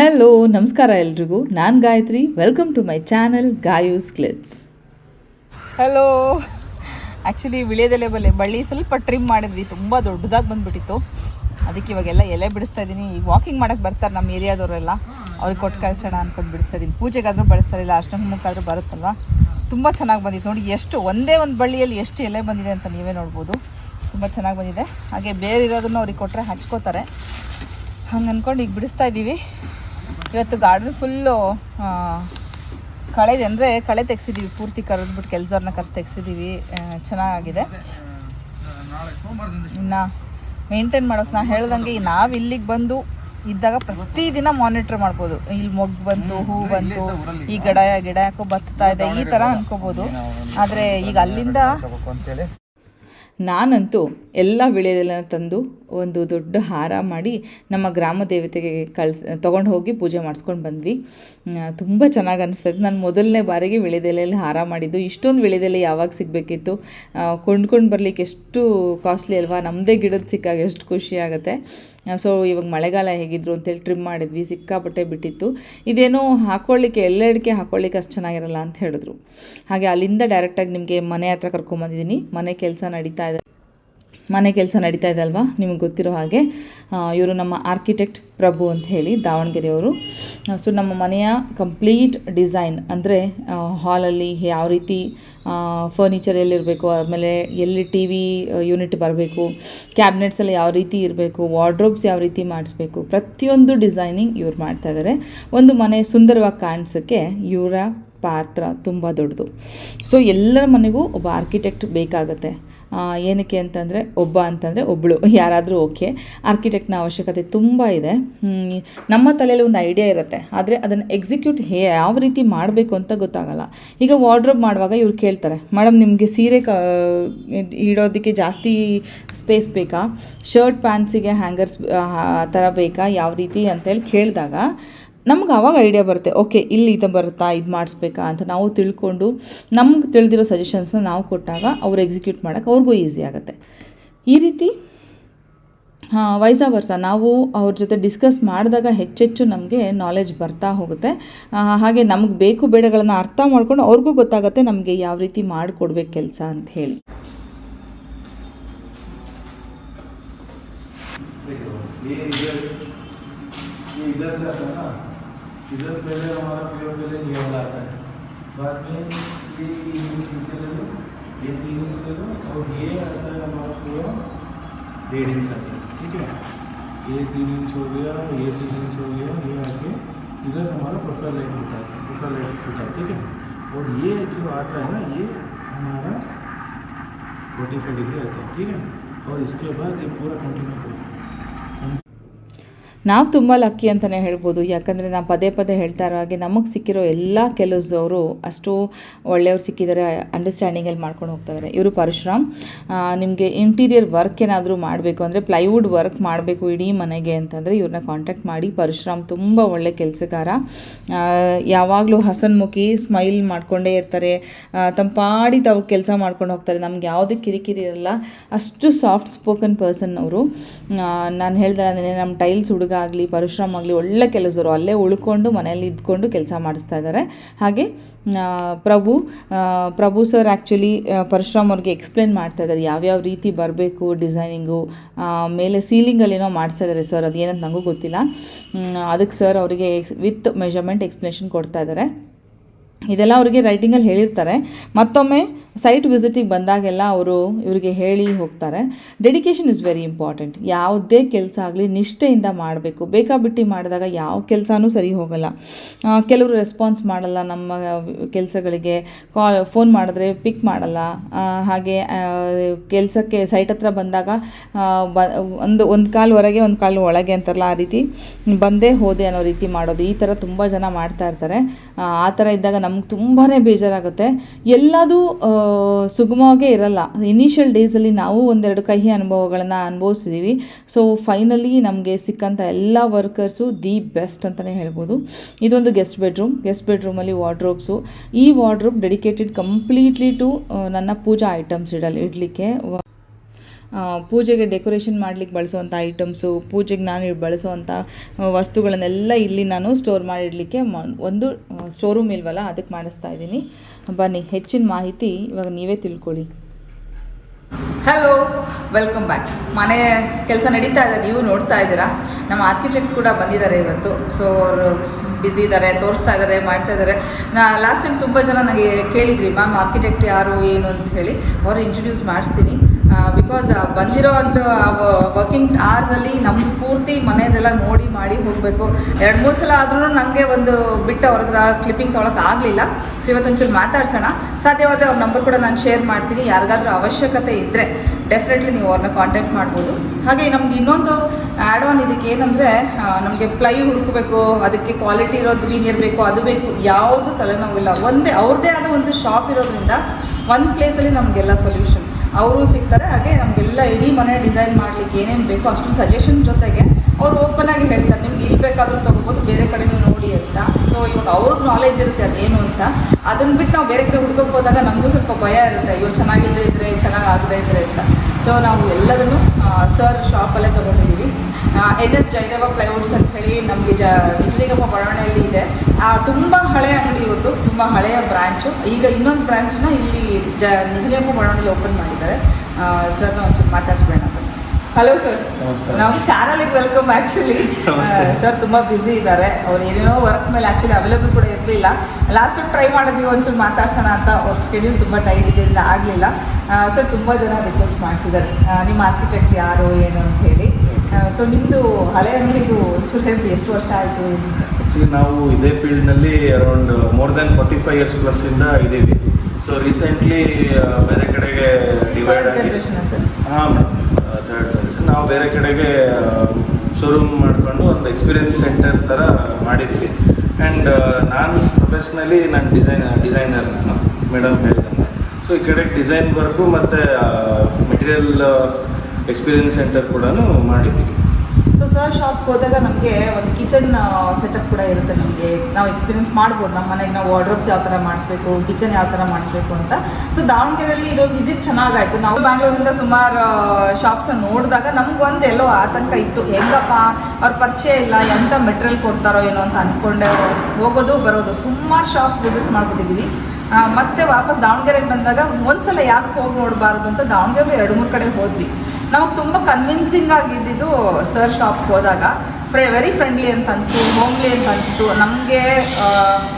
Hello ನಮಸ್ಕಾರ ಎಲ್ರಿಗೂ. ನಾನು Gayatri. Welcome to my channel Gayus clicks hello actually ವಿಳ್ಯದೆಲೆ ಬಲೆ ಬಳ್ಳಿ ಸ್ವಲ್ಪ ಟ್ರಿಮ್ ಮಾಡಿದ್ವಿ. ತುಂಬ ದೊಡ್ಡದಾಗಿ ಬಂದ್ಬಿಟ್ಟಿತ್ತು. ಅದಕ್ಕೆ ಇವಾಗೆಲ್ಲ ಎಲೆ ಬಿಡಿಸ್ತಾ ಇದ್ದೀನಿ ಈಗ ವಾಕಿಂಗ್ ಮಾಡೋಕ್ಕೆ ಬರ್ತಾರೆ ನಮ್ಮ ಏರಿಯಾದವರೆಲ್ಲ. ಅವ್ರಿಗೆ ಕೊಟ್ಟು ಕಳ್ಸೋಣ ಅನ್ಕೊಂಡು ಬಿಡಿಸ್ತಾ ಇದ್ದೀನಿ ಪೂಜೆಗಾದರೂ ಬಳಸ್ತಾರಿಲ್ಲ ಅಷ್ಟೊಂದಕ್ಕಾದ್ರೂ ಬರುತ್ತಲ್ವ? ತುಂಬ ಚೆನ್ನಾಗಿ ಬಂದಿತ್ತು. ನೋಡಿ, ಎಷ್ಟು, ಒಂದೇ ಒಂದು ಬಳ್ಳಿಯಲ್ಲಿ ಎಷ್ಟು ಎಲೆ ಬಂದಿದೆ ಅಂತ ನೀವೇ ನೋಡ್ಬೋದು. ತುಂಬ ಚೆನ್ನಾಗಿ ಬಂದಿದೆ. ಹಾಗೆ ಬೇರೆ ಇರೋದನ್ನು ಅವ್ರಿಗೆ ಕೊಟ್ಟರೆ ಹಚ್ಕೋತಾರೆ. ಹಂಗೆ ಅಂದ್ಕೊಂಡು ಈಗ ಬಿಡಿಸ್ತಾ ಇದ್ದೀವಿ ಇವತ್ತು ಗಾರ್ಡನ್ ಫುಲ್ಲು ಕಳೆ ಅಂದರೆ ಕಳೆ ತೆಗ್ಸಿದ್ದೀವಿ ಪೂರ್ತಿ ಕರೆದ್ಬಿಟ್ಟು ಕೆಲಸವ್ರನ್ನ ಕರೆಸಿ ತೆಗ್ಸಿದ್ದೀವಿ ಚೆನ್ನಾಗಿದೆ. ಇನ್ನು ಮೇಂಟೈನ್ ಮಾಡೋಕೆ ನಾ ಹೇಳ್ದಂಗೆ ನಾವು ಇಲ್ಲಿಗೆ ಬಂದು ಇದ್ದಾಗ ಪ್ರತಿದಿನ ಮಾನಿಟರ್ ಮಾಡ್ಬೋದು. ಇಲ್ಲಿ ಮೊಗ್ಗು ಬಂತು ಹೂ ಬಂತು ಈ ಗಿಡ ಗಿಡ ಯಾಕೋ ಬತ್ತಾ ಇದೆ ಈ ಥರ ಅನ್ಕೋಬೋದು. ಆದರೆ ಈಗ ಅಲ್ಲಿಂದ ನಾನಂತೂ ಎಲ್ಲ ವಿಳೆದೆಲ್ಲ ತಂದು ಒಂದು ದೊಡ್ಡ ಹಾರ ಮಾಡಿ ನಮ್ಮ ಗ್ರಾಮ ದೇವತೆಗೆ ಕಳ್ಸ್, ತೊಗೊಂಡು ಹೋಗಿ ಪೂಜೆ ಮಾಡಿಸ್ಕೊಂಡು ಬಂದ್ವಿ. ತುಂಬ ಚೆನ್ನಾಗಿ ಅನಿಸ್ತದೆ. ನಾನು ಮೊದಲನೇ ಬಾರಿಗೆ ವಿಳೆದೆಲೆಯಲ್ಲಿ ಹಾರ ಮಾಡಿದ್ದು. ಇಷ್ಟೊಂದು ವಿಳೆದೆಲೆ ಯಾವಾಗ ಸಿಗಬೇಕಿತ್ತು? ಕೊಂಡ್ಕೊಂಡು ಬರಲಿಕ್ಕೆ ಎಷ್ಟು ಕಾಸ್ಟ್ಲಿ ಅಲ್ವಾ? ನಮ್ಮದೇ ಗಿಡದ ಸಿಕ್ಕಾಗ ಎಷ್ಟು ಖುಷಿ ಆಗುತ್ತೆ. ಸೊ ಇವಾಗ ಮಳೆಗಾಲ ಹೇಗಿದ್ರು ಅಂತೇಳಿ ಟ್ರಿಮ್ ಮಾಡಿದ್ವಿ. ಸಿಕ್ಕಾಪಟ್ಟೆ ಬಿಟ್ಟಿತ್ತು. ಇದೇನೋ ಹಾಕ್ಕೊಳ್ಳಿಕ್ಕೆ ಎಲ್ಲೆಡಕ್ಕೆ ಹಾಕ್ಕೊಳ್ಳಿಕ್ಕೆ ಅಷ್ಟು ಚೆನ್ನಾಗಿರಲ್ಲ ಅಂತ ಹೇಳಿದ್ರು. ಹಾಗೆ ಅಲ್ಲಿಂದ ಡೈರೆಕ್ಟಾಗಿ ನಿಮಗೆ ಮನೆ ಹತ್ರ ಕರ್ಕೊಂಬಂದಿದ್ದೀನಿ ಮನೆ ಕೆಲಸ ನಡೀತಾ ಇದೆ. ಮನೆ ಕೆಲಸ ನಡೀತಾ ಇದೆ ಅಲ್ವಾ? ನಿಮಗೆ ಗೊತ್ತಿರೋ ಹಾಗೆ. ಇವರು ನಮ್ಮ ಆರ್ಕಿಟೆಕ್ಟ್ ಪ್ರಭು ಅಂತ ಹೇಳಿ, ದಾವಣಗೆರೆಯವರು. ಸೊ ನಮ್ಮ ಮನೆಯ ಕಂಪ್ಲೀಟ್ ಡಿಸೈನ್ ಅಂದರೆ ಹಾಲಲ್ಲಿ ಯಾವ ರೀತಿ ಫರ್ನಿಚರ್ ಎಲ್ಲಿರಬೇಕು, ಆಮೇಲೆ ಎಲ್ಲಿ ಟಿ ವಿ ಯೂನಿಟ್ ಬರಬೇಕು ಕ್ಯಾಬಿನೆಟ್ಸ್ ಎಲ್ಲ ಯಾವ ರೀತಿ ಇರಬೇಕು ವಾರ್ಡ್ರೋಬ್ಸ್ ಯಾವ ರೀತಿ ಮಾಡಿಸ್ಬೇಕು, ಪ್ರತಿಯೊಂದು ಡಿಸೈನಿಂಗ್ ಇವ್ರು ಮಾಡ್ತಾ ಇದ್ದಾರೆ ಒಂದು ಮನೆ ಸುಂದರವಾಗಿ ಕಾಣಿಸೋಕ್ಕೆ ಇವರ ಪಾತ್ರ ತುಂಬ ದೊಡ್ಡದು. ಸೊ ಎಲ್ಲರ ಮನೆಗೂ ಒಬ್ಬ ಆರ್ಕಿಟೆಕ್ಟ್ ಬೇಕಾಗುತ್ತೆ. ಏನಕ್ಕೆ ಅಂತಂದರೆ ಒಬ್ಬ ಅಂತಂದರೆ ಒಬ್ಬಳು ಯಾರಾದರೂ ಓಕೆ. ಆರ್ಕಿಟೆಕ್ಟ್ನ ಅವಶ್ಯಕತೆ ತುಂಬ ಇದೆ. ನಮ್ಮ ತಲೆಯಲ್ಲಿ ಒಂದು ಐಡಿಯಾ ಇರುತ್ತೆ. ಆದರೆ ಅದನ್ನು ಎಕ್ಸಿಕ್ಯೂಟ್ ಹೇ, ಯಾವ ರೀತಿ ಮಾಡಬೇಕು ಅಂತ ಗೊತ್ತಾಗಲ್ಲ. ಈಗ ವಾರ್ಡ್ರೋಬ್ ಮಾಡುವಾಗ ಇವ್ರು ಕೇಳ್ತಾರೆ, ಮೇಡಮ್, ನಿಮಗೆ ಸೀರೆ ಕ, ಇಡೋದಕ್ಕೆ ಜಾಸ್ತಿ ಸ್ಪೇಸ್ ಬೇಕಾ? ಶರ್ಟ್ ಪ್ಯಾಂಟ್ಸಿಗೆ ಹ್ಯಾಂಗರ್ಸ್ ಆ ಥರ ಬೇಕಾ? ಯಾವ ರೀತಿ? ಅಂತೇಳಿ ಕೇಳಿದಾಗ ನಮ್ಗೆ ಆವಾಗ ಐಡಿಯಾ ಬರುತ್ತೆ ಓಕೆ ಇಲ್ಲಿ ಇದು ಬರುತ್ತಾ ಇದು ಮಾಡಿಸ್ಬೇಕಾ ಅಂತ ನಾವು ತಿಳ್ಕೊಂಡು ನಮ್ಗೆ ತಿಳಿದಿರೋ ಸಜೆಷನ್ಸ್ನ ನಾವು ಕೊಟ್ಟಾಗ ಅವ್ರು ಎಕ್ಸಿಕ್ಯೂಟ್ ಮಾಡೋಕೆ ಅವ್ರಿಗೂ ಈಸಿ ಆಗುತ್ತೆ ಈ ರೀತಿ ವೈಸಾ ವರ್ಸ ನಾವು ಅವ್ರ ಜೊತೆ ಡಿಸ್ಕಸ್ ಮಾಡಿದಾಗ ಹೆಚ್ಚೆಚ್ಚು ನಮಗೆ ನಾಲೆಜ್ ಬರ್ತಾ ಹೋಗುತ್ತೆ ಹಾಗೆ ನಮಗೆ ಬೇಕು ಬೇಡಗಳನ್ನು ಅರ್ಥ ಮಾಡ್ಕೊಂಡು ಅವ್ರಿಗೂ ಗೊತ್ತಾಗುತ್ತೆ ನಮಗೆ ಯಾವ ರೀತಿ ಮಾಡಿಕೊಡ್ಬೇಕು ಕೆಲಸ ಅಂತ ಹೇಳಿ ये इधर पहले हमारा प्रयोग पहले ये वाला आता है। बाद में ये तीन इंच नीचे ले लो, ये तीन इंच ले लो, और ये आता है हमारा पूरा डेढ़ इंच आता है ठीक है? ये तीन इंच हो गया, ये तीन इंच हो गया, ये आके इधर हमारा प्रोफ़ाइल लाइट होता है प्रोफ़ाइल लाइट होता है, ठीक है? और ये जो आता है ना, ये हमारा फोर्टी फाइव डिग्री आता है, ठीक है? और इसके बाद ये पूरा कंटिन्यू करो। ನಾವು ತುಂಬ ಲಕ್ಕಿ ಅಂತಲೇ ಹೇಳ್ಬೋದು. ಯಾಕಂದರೆ ನಾವು ಪದೇ ಪದೇ ಹೇಳ್ತಾ ಇರೋ ಹಾಗೆ ನಮಗೆ ಸಿಕ್ಕಿರೋ ಎಲ್ಲ ಕೆಲಸದವರು ಅಷ್ಟು ಒಳ್ಳೆಯವ್ರು ಸಿಕ್ಕಿದ್ದಾರೆ ಅಂಡರ್ಸ್ಟ್ಯಾಂಡಿಂಗಲ್ಲಿ ಮಾಡ್ಕೊಂಡು ಹೋಗ್ತಾ ಇದ್ದಾರೆ ಇವರು ಪರಶುರಾಮ್. ನಿಮಗೆ ಇಂಟೀರಿಯರ್ ವರ್ಕ್ ಏನಾದರೂ ಮಾಡಬೇಕು ಅಂದರೆ ಪ್ಲೈವುಡ್ ವರ್ಕ್ ಮಾಡಬೇಕು ಇಡೀ ಮನೆಗೆ ಅಂತಂದರೆ ಇವ್ರನ್ನ ಕಾಂಟ್ಯಾಕ್ಟ್ ಮಾಡಿ. ಪರಶುರಾಮ್ ತುಂಬ ಒಳ್ಳೆ ಕೆಲಸಗಾರ. ಯಾವಾಗಲೂ ಹಸನ್ಮುಖಿ ಸ್ಮೈಲ್ ಮಾಡಿಕೊಂಡೇ ಇರ್ತಾರೆ. ತಂಪಾಡಿ ತಾವು ಕೆಲಸ ಮಾಡ್ಕೊಂಡು ಹೋಗ್ತಾರೆ. ನಮ್ಗೆ ಯಾವುದೇ ಕಿರಿಕಿರಿ ಇರಲ್ಲ. ಅಷ್ಟು ಸಾಫ್ಟ್ ಸ್ಪೋಕನ್ ಪರ್ಸನ್ ಅವರು. ನಾನು ಹೇಳ್ದೆ ನಮ್ಮ ಟೈಲ್ಸ್ ಹುಡುಗ ಆಗಲಿ ಪರಶುರಾಮ್ ಆಗಲಿ ಒಳ್ಳೆ ಕೆಲಸದವರು ಅಲ್ಲೇ ಉಳ್ಕೊಂಡು ಮನೆಯಲ್ಲಿ ಇದ್ಕೊಂಡು ಕೆಲಸ ಮಾಡಿಸ್ತಾ ಇದ್ದಾರೆ. ಹಾಗೆ ಪ್ರಭು ಪ್ರಭು ಸರ್ ಆ್ಯಕ್ಚುಲಿ ಪರಶುರಾಮ್ ಅವ್ರಿಗೆ ಎಕ್ಸ್ಪ್ಲೇನ್ ಮಾಡ್ತಾ ಇದ್ದಾರೆ. ಯಾವ್ಯಾವ ರೀತಿ ಬರಬೇಕು ಡಿಸೈನಿಂಗು ಮೇಲೆ ಸೀಲಿಂಗಲ್ಲಿ ಏನೋ ಮಾಡಿಸ್ತಾ ಇದ್ದಾರೆ ಸರ್ ಅದು ಏನಂತ ನನಗೂ ಗೊತ್ತಿಲ್ಲ ಅದಕ್ಕೆ ಸರ್ ಅವರಿಗೆ ವಿತ್ ಮೆಷರ್ಮೆಂಟ್ ಎಕ್ಸ್ಪ್ಲೇಷನ್ ಕೊಡ್ತಾ ಇದ್ದಾರೆ. ಇದೆಲ್ಲ ಅವರಿಗೆ ರೈಟಿಂಗಲ್ಲಿ ಹೇಳಿರ್ತಾರೆ. ಮತ್ತೊಮ್ಮೆ ಸೈಟ್ ವಿಸಿಟಿಗೆ ಬಂದಾಗೆಲ್ಲ ಅವರು ಇವರಿಗೆ ಹೇಳಿ ಹೋಗ್ತಾರೆ. ಡೆಡಿಕೇಶನ್ ಇಸ್ ವೆರಿ ಇಂಪಾರ್ಟೆಂಟ್ ಯಾವುದೇ ಕೆಲಸ ಆಗಲಿ ನಿಷ್ಠೆಯಿಂದ ಮಾಡಬೇಕು. ಬೇಕಾಬಿಟ್ಟಿ ಮಾಡಿದಾಗ ಯಾವ ಕೆಲಸನೂ ಸರಿ ಹೋಗಲ್ಲ. ಕೆಲವರು ರೆಸ್ಪಾನ್ಸ್ ಮಾಡಲ್ಲ ನಮ್ಮ ಕೆಲಸಗಳಿಗೆ. ಕಾಲ್ ಫೋನ್ ಮಾಡಿದ್ರೆ ಪಿಕ್ ಮಾಡಲ್ಲ. ಹಾಗೆ ಕೆಲಸಕ್ಕೆ ಸೈಟ್ ಹತ್ರ ಬಂದಾಗ ಬ ಒಂದು ಒಂದು ಕಾಲು ಹೊರಗೆ ಒಂದು ಕಾಲು ಒಳಗೆ ಅಂತಾರಲ್ಲ ಆ ರೀತಿ. ಬಂದೇ ಹೋದೆ ಅನ್ನೋ ರೀತಿ ಮಾಡೋದು. ಈ ಥರ ತುಂಬ ಜನ ಮಾಡ್ತಾ ಇರ್ತಾರೆ. ಆ, ಥರ ಇದ್ದಾಗ ನಮ್ಗೆ ತುಂಬಾ ಬೇಜಾರಾಗುತ್ತೆ. ಎಲ್ಲದೂ ಸುಗಮವಾಗೇ ಇರಲ್ಲ. ಇನಿಷಿಯಲ್ ಡೇಸಲ್ಲಿ ನಾವು ಒಂದೆರಡು ಕಹಿ ಅನುಭವಗಳನ್ನು ಅನುಭವಿಸಿದ್ದೀವಿ ಸೊ ಫೈನಲಿ ನಮಗೆ ಸಿಕ್ಕಂಥ ಎಲ್ಲ ವರ್ಕರ್ಸು ದಿ ಬೆಸ್ಟ್ ಅಂತಲೇ ಹೇಳ್ಬೋದು. ಇದೊಂದು ಗೆಸ್ಟ್ ಬೆಡ್ರೂಮ್ ಗೆಸ್ಟ್ ಬೆಡ್ರೂಮಲ್ಲಿ ವಾರ್ಡ್ರೋಬ್ಸು ಈ ವಾರ್ಡ್ರೋಬ್ ಡೆಡಿಕೇಟೆಡ್ ಕಂಪ್ಲೀಟ್ಲಿ ಟು ನನ್ನ ಪೂಜಾ ಐಟಮ್ಸ್ ಇಡಲ್ಲಿ ಇಡಲಿಕ್ಕೆ. ಪೂಜೆಗೆ ಡೆಕೋರೇಷನ್ ಮಾಡ್ಲಿಕ್ಕೆ ಬಳಸುವಂಥ ಐಟಮ್ಸು ಪೂಜೆಗೆ ನಾನು ಬಳಸುವಂಥ ವಸ್ತುಗಳನ್ನೆಲ್ಲ ಇಲ್ಲಿ ನಾನು ಸ್ಟೋರ್ ಮಾಡಿಡಲಿಕ್ಕೆ ಒಂದು ಸ್ಟೋರ್ ರೂಮ್ ಇಲ್ವಲ್ಲ, ಅದಕ್ಕೆ ಮಾಡಿಸ್ತಾ ಇದ್ದೀನಿ. ಬನ್ನಿ, ಹೆಚ್ಚಿನ ಮಾಹಿತಿ ಇವಾಗ ನೀವೇ ತಿಳ್ಕೊಳ್ಳಿ. ಹಲೋ ವೆಲ್ಕಮ್ ಬ್ಯಾಕ್ ಮನೆ ಕೆಲಸ ನಡೀತಾ ಇದೆ, ನೀವು ನೋಡ್ತಾ ಇದ್ದೀರಾ? ನಮ್ಮ ಆರ್ಕಿಟೆಕ್ಟ್ ಕೂಡ ಬಂದಿದ್ದಾರೆ ಇವತ್ತು. ಸೊ ಅವರು ಬ್ಯುಸಿ ಇದ್ದಾರೆ, ತೋರಿಸ್ತಾ ಇದ್ದಾರೆ, ಮಾಡ್ತಾ ಇದ್ದಾರೆ. ನಾ ಲಾಸ್ಟ್ ಟೈಮ್ ತುಂಬ ಜನ ನನಗೆ ಕೇಳಿದ್ರಿ ಮ್ಯಾಮ್ ಆರ್ಕಿಟೆಕ್ಟ್ ಯಾರು, ಏನು? ಅಂತ ಹೇಳಿ. ಅವರು ಇಂಟ್ರೊಡ್ಯೂಸ್ ಮಾಡಿಸ್ತೀನಿ. ಬಿಕಾಸ್ ಬಂದಿರೋ ಒಂದು ವರ್ಕಿಂಗ್ ಅವರ್ಸಲ್ಲಿ ನಮ್ಮ ಪೂರ್ತಿ ಮನೆಯದೆಲ್ಲ ನೋಡಿ ಮಾಡಿ ಹೋಗಬೇಕು. ಎರಡು, ಮೂರು ಸಲ ಆದ್ರೂ ನನಗೆ ಒಂದು ಬಿಟ್ಟು ಅವ್ರದ್ರ ಕ್ಲಿಪ್ಪಿಂಗ್ ತೊಗೊಳಕ್ಕೆ ಆಗಲಿಲ್ಲ. ಸೊ ಇವತ್ತೊಂಚೂರು ಮಾತಾಡ್ಸೋಣ. ಸಾಧ್ಯವಾದರೆ ಅವ್ರ ನಂಬರ್ ಕೂಡ ನಾನು ಶೇರ್ ಮಾಡ್ತೀನಿ. ಯಾರಿಗಾದ್ರೂ ಅವಶ್ಯಕತೆ ಇದ್ದರೆ ಡೆಫಿನೆಟ್ಲಿ ನೀವು ಅವ್ರನ್ನ ಕಾಂಟ್ಯಾಕ್ಟ್ ಮಾಡ್ಬೋದು. ಹಾಗೆ ನಮ್ಗೆ ಇನ್ನೊಂದು ಆ್ಯಡ್ ಆನ್ ಇದಕ್ಕೆ ಏನಂದರೆ ನಮಗೆ ಪ್ಲೈ ಹುಡುಕಬೇಕು, ಅದಕ್ಕೆ ಕ್ವಾಲಿಟಿ ಇರೋದು ಮೀನು ಇರಬೇಕು ಅದು ಬೇಕು, ಯಾವುದು ತಲೆನೋವಿಲ್ಲ. ಒಂದೇ ಅವ್ರದ್ದೇ ಆದ ಒಂದು ಶಾಪ್ ಇರೋದ್ರಿಂದ ಒಂದು ಪ್ಲೇಸಲ್ಲಿ ನಮಗೆಲ್ಲ ಸೊಲ್ಯೂಷನ್ ಅವರು ಸಿಗ್ತಾರೆ, ಹಾಗೆ ನಮಗೆಲ್ಲ ಇಡೀ ಮನೆ ಡಿಸೈನ್ ಮಾಡಲಿಕ್ಕೆ ಏನೇನು ಬೇಕೋ ಅಷ್ಟು ಸಜೆಷನ್ ಜೊತೆಗೆ ಅವ್ರು ಓಪನ್ ಆಗಿ ಹೇಳ್ತಾರೆ, ನಿಮ್ಗೆ ಇಲ್ಲಿ ಬೇಕಾದ್ರೂ ತೊಗೋಬೋದು, ಬೇರೆ ಕಡೆನೂ ನೋಡಿ ಅಂತ. ಸೊ ಇವಾಗ ಅವ್ರ ನಾಲೆಜ್ ಇರುತ್ತೆ ಅದೇನು ಅಂತ. ಅದನ್ನು ಬಿಟ್ಟು ನಾವು ಬೇರೆ ಕಡೆ ಹುಡ್ಕೋಕೆ ಹೋದಾಗ ನಮಗೂ ಸ್ವಲ್ಪ ಭಯ ಇರುತ್ತೆ ಇವಾಗ ಚೆನ್ನಾಗಿಲ್ಲದೆ ಇದ್ರೆ ಚೆನ್ನಾಗಿ ಆಗದೆ ಇದ್ರೆ ಅಂತ. ಸೊ ನಾವು ಎಲ್ಲದನ್ನು ಸರ್ ಶಾಪಲ್ಲೇ ತೊಗೊಂಡಿದ್ದೀವಿ. ಎನ್ ಎಸ್ ಜಯದೇವ ಪ್ಲೈವುಡ್ಸ್ ಅಂತ ಹೇಳಿ ನಮಗೆ ಜ ನಿಜಲಿಂಗಪ್ಪ ಬಡಾವಣೆಯಲ್ಲಿ ಇದೆ. ತುಂಬ ಹಳೆಯ ಅಂಗಡಿ ತುಂಬ ಹಳೆಯ ಬ್ರಾಂಚು. ಈಗ ಇನ್ನೊಂದು ಬ್ರಾಂಚ್ನ ಇಲ್ಲಿ ಜ ನಿಜಲಿಂಗಪ್ಪ ಬಡಾವಣೆಯಲ್ಲಿ ಓಪನ್ ಮಾಡಿದ್ದಾರೆ. ಸರ್ ಒಂಚೂರು ಮಾತಾಡ್ಸ್ಬೇಡ ಹಲೋ ಸರ್. ನಾವು ಚಾನಲಿಗೆ ವೆಲ್ಕಮ್ ಆ್ಯಕ್ಚುಲಿ ಸರ್ ತುಂಬ ಬ್ಯುಸಿ ಇದ್ದಾರೆ. ಅವ್ರು ಏನೇನೋ ವರ್ಕ್ ಮೇಲೆ ಆ್ಯಕ್ಚುಲಿ ಅವೈಲೇಬಲ್ ಕೂಡ ಇರಲಿಲ್ಲ. ಲಾಸ್ಟ್ ಟ್ರೈ ಮಾಡಿದ್ವಿ ಒಂಚೂರು ಮಾತಾಡ್ಸೋಣ ಅಂತ ಅವ್ರ ಸ್ಕೆಡ್ಯೂಲ್ ತುಂಬ ಟೈಟ್ ಇದ್ದರಿಂದ ಆಗಲಿಲ್ಲ. ಸರ್ ತುಂಬ ಜನ ರಿಕ್ವೆಸ್ಟ್ ಮಾಡ್ತಿದ್ದಾರೆ. ನಿಮ್ಮ ಆರ್ಕಿಟೆಕ್ಟ್ ಯಾರು ಏನು ಅಂತ ಹೇಳಿ. ಸೊ ನಿಮ್ಮದು ಹಳೆ ಅಂಗಡಿದು ಒಂಚೂರು ಹೇಳ್ತಿ ಎಷ್ಟು ವರ್ಷ ಆಯಿತು? ಆ್ಯಕ್ಚುಲಿ ನಾವು ಇದೇ ಫೀಲ್ಡ್ನಲ್ಲಿ around more then forty five years ಪ್ಲಸ್ಸಿಂದ ಇದ್ದೀವಿ. ಸೊ ರೀಸೆಂಟ್ಲಿ ಬೇರೆ ಕಡೆಗೆ ಡಿವೈಡ್ ಆಗಿ ಹಾಂ ಥರ್ಡ್ ಜನರೇಷನ್ ನಾವು ಬೇರೆ ಕಡೆಗೆ ಶೋರೂಮ್ ಮಾಡಿಕೊಂಡು ಒಂದು ಎಕ್ಸ್ಪೀರಿಯನ್ಸ್ ಸೆಂಟರ್ ಥರ ಮಾಡಿದ್ವಿ. ಆ್ಯಂಡ್ ನಾನು ಪ್ರೊಫೆಷ್ನಲಿ ನಾನು ಡಿಸೈನ್ ಡಿಸೈನರ್ ನಾನು ಮೇಡಮ್ ಹೇಳಿದಂಗೆ. ಸೊ ಈ ಕಡೆ ಡಿಸೈನ್ ವರ್ಕು ಮತ್ತು ಮೆಟೀರಿಯಲ್ ಎಕ್ಸ್ಪೀರಿಯನ್ಸ್ ಸೆಂಟರ್ ಕೂಡ ಮಾಡಿದ್ದೀವಿ ಸೊ ಸರ್ ಶಾಪ್ಗೆ ಹೋದಾಗ ನಮಗೆ ಒಂದು ಕಿಚನ್ ಸೆಟಪ್ ಕೂಡ ಇರುತ್ತೆ ನಮಗೆ. ನಾವು ಎಕ್ಸ್ಪೀರಿಯನ್ಸ್ ಮಾಡ್ಬೋದು. ನಮ್ಮ ಮನೆಗೆ ನಾವು ವಾರ್ಡ್ರೋಬ್ಸ್ ಯಾವ ಥರ ಮಾಡಿಸ್ಬೇಕು ಕಿಚನ್ ಯಾವ ಥರ ಮಾಡಿಸ್ಬೇಕು ಅಂತ. ಸೊ ದಾವಣಗೆರೆಯಲ್ಲಿ ಇರೋದು ಇದು ಚೆನ್ನಾಗಾಯಿತು. ನಾವು ಬ್ಯಾಂಗ್ಳೂರಿಂದ ಸುಮಾರು ಶಾಪ್ಸ್ನ ನೋಡಿದಾಗ ನಮ್ಗೆ ಒಂದು ಎಲ್ಲೋ ಆತಂಕ ಇತ್ತು. ಹೆಂಗಪ್ಪ, ಅವ್ರ ಪರಿಚಯ ಇಲ್ಲ ಎಂಥ ಮೆಟೀರಿಯಲ್ ಕೊಡ್ತಾರೋ ಏನೋ ಅಂತ ಅಂದ್ಕೊಂಡೆ ಹೋಗೋದು, ಬರೋದು. ಸುಮಾರು ಶಾಪ್ ವಿಸಿಟ್ ಮಾಡ್ಬಿಟ್ಟಿದ್ದೀವಿ ಮತ್ತೆ ವಾಪಸ್ ದಾವಣಗೆರೆಗೆ ಬಂದಾಗ ಒಂದ್ಸಲ ಯಾಕೆ ಹೋಗಿ ನೋಡಬಾರ್ದು ಅಂತ ದಾವಣಗೆರೆ ಎರಡು ಮೂರು ಕಡೆ ಹೋದ್ವಿ. ನಮಗೆ ತುಂಬ ಕನ್ವಿನ್ಸಿಂಗ್ ಆಗಿದ್ದಿದ್ದು ಸರ್ ಶಾಪ್ಗೆ ಹೋದಾಗ. ಫ್ರೆ ವೆರಿ ಫ್ರೆಂಡ್ಲಿ ಅಂತ ಅನಿಸ್ತು ಹೋಮ್ಲಿ ಅಂತ ಅನಿಸ್ತು. ನಮಗೆ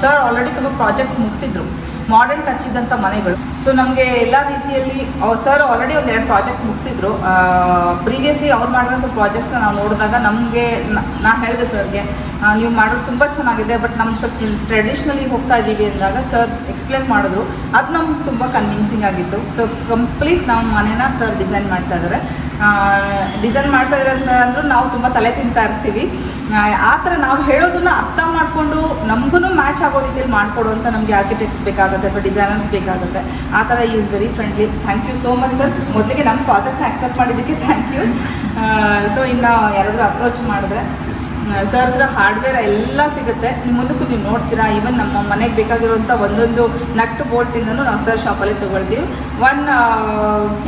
ಸರ್ ಆಲ್ರೆಡಿ ತುಂಬ ಪ್ರಾಜೆಕ್ಟ್ಸ್ ಮುಗಿಸಿದ್ರು. ಮಾಡರ್ನ್ ಟಚ್ ಇದ್ದಂಥ ಮನೆಗಳು. ಸೊ ನಮಗೆ ಎಲ್ಲ ರೀತಿಯಲ್ಲಿ ಸರ್ ಆಲ್ರೆಡಿ ಒಂದು ಎರಡು ಪ್ರಾಜೆಕ್ಟ್ ಮುಗಿಸಿದ್ರು. ಪ್ರೀವಿಯಸ್ಲಿ ಅವ್ರು ಮಾಡಿರೋಂಥ ಪ್ರಾಜೆಕ್ಟ್ಸ್ನ ನಾವು ನೋಡಿದಾಗ ನಮಗೆ ನಾನು ಹೇಳಿದೆ ಸರ್ಗೆ ನೀವು ಮಾಡೋದು ತುಂಬ ಚೆನ್ನಾಗಿದೆ ಬಟ್ ನಮ್ಮ ಸ್ವಲ್ಪ ಟ್ರೆಡಿಷ್ನಲಿ ಹೋಗ್ತಾ ಇದ್ದೀವಿ ಅಂದಾಗ ಸರ್ ಎಕ್ಸ್ಪ್ಲೇನ್ ಮಾಡಿದ್ರು. ಅದು ನಮ್ಗೆ ತುಂಬ ಕನ್ವಿನ್ಸಿಂಗ್ ಆಗಿತ್ತು. ಸೊ ಕಂಪ್ಲೀಟ್ ನಾವು ಮನೇನ ಸರ್ ಡಿಸೈನ್ ಮಾಡ್ತಾ ಇದ್ದಾರೆ ಡಿಸೈನ್ ಮಾಡ್ತಾ ಇದ್ದಾರೆ ಅಂತ ಅಂದ್ರೂ ನಾವು ತುಂಬ ತಲೆ ತಿಂತಾ ಇರ್ತೀವಿ. ಆ, ಆ ಥರ ನಾವು ಹೇಳೋದನ್ನ ಅರ್ಥ ಮಾಡಿಕೊಂಡು ನಮಗೂ ಮ್ಯಾಚ್ ಆಗೋ ರೀತಿಯಲ್ಲಿ ಮಾಡಿಕೊಡುವಂಥ ನಮಗೆ ಆರ್ಕಿಟೆಕ್ಟ್ಸ್ ಬೇಕಾಗುತ್ತೆ ಅಥವಾ ಡಿಸೈನರ್ಸ್ ಬೇಕಾಗುತ್ತೆ. ಆ ಥರ is very friendly thank you so much sir ಮೊದಲಿಗೆ ನಮ್ಮ ಪ್ರಾಜೆಕ್ಟ್ನ ಆಕ್ಸೆಪ್ಟ್ ಮಾಡಿದ್ದಕ್ಕೆ ಥ್ಯಾಂಕ್ ಯು ಸೊ ಇನ್ನು ಯಾರಾದರೂ ಅಪ್ರೋಚ್ ಮಾಡಿದ್ರೆ ಸರ್ ಹಾರ್ಡ್ವೇರ್ ಎಲ್ಲ ಸಿಗುತ್ತೆ. ನಿಮ್ಮ ಮುಂದಕ್ಕೂ ನೀವು ನೋಡ್ತೀರಾ ಈವನ್ ನಮ್ಮ ಮನೆಗೆ ಬೇಕಾಗಿರುವಂಥ ಒಂದೊಂದು ನಟ್ಟು ಬೋಲ್ಟಿಂದನೂ ನಾವು ಸರ್ ಶಾಪಲ್ಲಿ ತೊಗೊಳ್ತೀವಿ. ಒನ್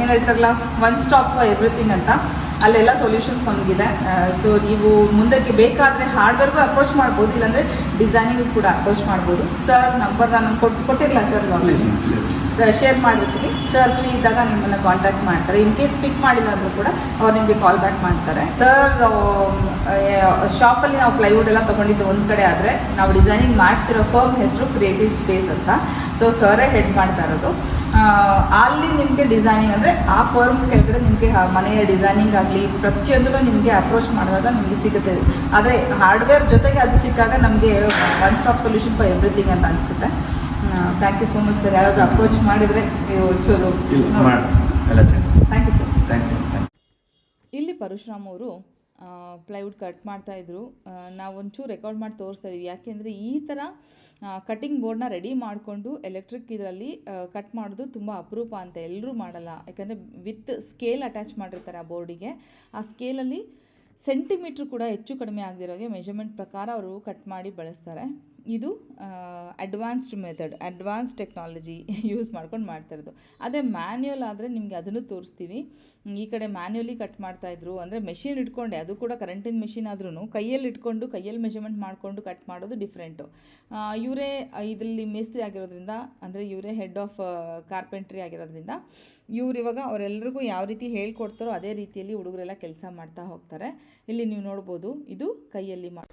ಏನು ಹೇಳ್ತಾರಲ್ಲ ಒನ್ ಸ್ಟಾಪ್ ಫಾರ್ ಎವ್ರಿಥಿಂಗ್ ಅಂತ. ಅಲ್ಲೆಲ್ಲ ಸೊಲ್ಯೂಷನ್ಸ್ ನಮಗಿದೆ. ಸೊ ನೀವು ಮುಂದಕ್ಕೆ ಬೇಕಾದರೆ ಹಾರ್ಡ್ವೇರ್ಗೂ ಅಪ್ರೋಚ್ ಮಾಡ್ಬೋದು, ಇಲ್ಲಾಂದರೆ ಡಿಸೈನಿಂಗ್ ಕೂಡ ಅಪ್ರೋಚ್ ಮಾಡ್ಬೋದು. ಸರ್ ನಂಬರ್ ನಾನು ಕೊಟ್ಟು ಕೊಟ್ಟಿರಲ್ಲ ಸರ್ ಶೇರ್ ಮಾಡಿರ್ತೀನಿ ಸರ್ ಫ್ರೀ ಇದ್ದಾಗ ನಿಮ್ಮನ್ನು ಕಾಂಟ್ಯಾಕ್ಟ್ ಮಾಡ್ತಾರೆ. ಇನ್ ಕೇಸ್ ಪಿಕ್ ಮಾಡಿಲ್ಲ ಕೂಡ ಅವ್ರು ನಿಮಗೆ ಕಾಲ್ ಬ್ಯಾಕ್ ಮಾಡ್ತಾರೆ. ಸರ್ ಶಾಪಲ್ಲಿ ನಾವು ಪ್ಲೈವುಡ್ ಎಲ್ಲ ತೊಗೊಂಡಿದ್ದು ಒಂದು ಕಡೆ ಆದರೆ ನಾವು ಡಿಸೈನಿಂಗ್ ಮಾಡಿಸ್ತಿರೋ ಫರ್ಮ್ ಹೆಸರು ಕ್ರಿಯೇಟಿವ್ ಸ್ಪೇಸ್ ಅಂತ. ಸೊ ಸರೇ ಹೆಡ್ ಮಾಡ್ತಾ ಇರೋದು. ಅಲ್ಲಿ ನಿಮಗೆ ಡಿಸೈನಿಂಗ್ ಅಂದರೆ ಆ ಫರ್ಮ್ ಕೆಳಗಡೆ ನಿಮಗೆ ಮನೆಯ ಡಿಸೈನಿಂಗ್ ಆಗಲಿ ಪ್ರತಿಯೊಂದೂ ನಿಮಗೆ ಅಪ್ರೋಚ್ ಮಾಡಿದಾಗ ನಿಮಗೆ ಸಿಗುತ್ತೆ. ಆದರೆ ಹಾರ್ಡ್ವೇರ್ ಜೊತೆಗೆ ಅದು ಸಿಕ್ಕಾಗ ನಮಗೆ one stop solution for everything ಅಂತ ಅನಿಸುತ್ತೆ. Thank you so much sir ಯಾರಾದರೂ ಅಪ್ರೋಚ್ ಮಾಡಿದರೆ ನೀವು ಚಲೋ thank you sir thank you thank you ಇಲ್ಲಿ ಪರಶುರಾಮ್ ಅವರು ಪ್ಲೈವುಡ್ ಕಟ್ ಮಾಡ್ತಾಯಿದ್ರು ನಾವು ಒಂಚೂರು ರೆಕಾರ್ಡ್ ಮಾಡಿ ತೋರಿಸ್ತಾ ಇದ್ದೀವಿ ಯಾಕೆಂದರೆ ಈ ಥರ ಕಟಿಂಗ್ ಬೋರ್ಡ್ನ ರೆಡಿ ಮಾಡಿಕೊಂಡು ಎಲೆಕ್ಟ್ರಿಕ್ ಇದರಲ್ಲಿ ಕಟ್ ಮಾಡೋದು ತುಂಬ ಅಪರೂಪ ಅಂತ ಎಲ್ಲರೂ ಮಾಡಲ್ಲ. ಯಾಕಂದರೆ ವಿತ್ ಸ್ಕೇಲ್ ಅಟ್ಯಾಚ್ ಮಾಡಿರ್ತಾರೆ ಆ ಬೋರ್ಡಿಗೆ ಆ ಸ್ಕೇಲಲ್ಲಿ ಸೆಂಟಿಮೀಟ್ರ್ ಕೂಡ ಹೆಚ್ಚು ಕಡಿಮೆ ಆಗದಿರೋಗೆ ಮೆಜರ್ಮೆಂಟ್ ಪ್ರಕಾರ ಅವರು ಕಟ್ ಮಾಡಿ ಬಳಸ್ತಾರೆ. ಇದು advanced method advance technology use ಮಾಡ್ಕೊಂಡು ಮಾಡ್ತಾ ಇರೋದು. ಅದೇ ಮ್ಯಾನ್ಯುಯಲ್ ಆದರೆ ನಿಮಗೆ ಅದನ್ನು ತೋರಿಸ್ತೀವಿ. ಈ ಕಡೆ ಮ್ಯಾನ್ಯುಲಿ ಕಟ್ ಮಾಡ್ತಾಯಿದ್ರು ಅಂದರೆ ಮೆಷಿನ್ ಇಟ್ಕೊಂಡೆ, ಅದು ಕೂಡ ಕರೆಂಟಿನ ಮೆಷಿನ್ ಆದ್ರೂ ಕೈಯಲ್ಲಿ ಇಟ್ಕೊಂಡು, ಕೈಯಲ್ಲಿ ಮೆಷರ್ಮೆಂಟ್ ಮಾಡಿಕೊಂಡು ಕಟ್ ಮಾಡೋದು ಡಿಫ್ರೆಂಟು ಇವರೇ ಇದರಲ್ಲಿ ಮೇಸ್ತ್ರಿ ಆಗಿರೋದ್ರಿಂದ, ಅಂದರೆ ಇವರೇ ಹೆಡ್ ಆಫ್ ಕಾರ್ಪೆಂಟ್ರಿ ಆಗಿರೋದ್ರಿಂದ, ಇವ್ರು ಇವಾಗ ಅವರೆಲ್ಲರಿಗೂ ಯಾವ ರೀತಿ ಹೇಳ್ಕೊಡ್ತಾರೋ ಅದೇ ರೀತಿಯಲ್ಲಿ ಹುಡುಗರೆಲ್ಲ ಕೆಲಸ ಮಾಡ್ತಾ ಹೋಗ್ತಾರೆ. ಇಲ್ಲಿ ನೀವು ನೋಡ್ಬೋದು, ಇದು ಕೈಯಲ್ಲಿ ಮಾಡಿ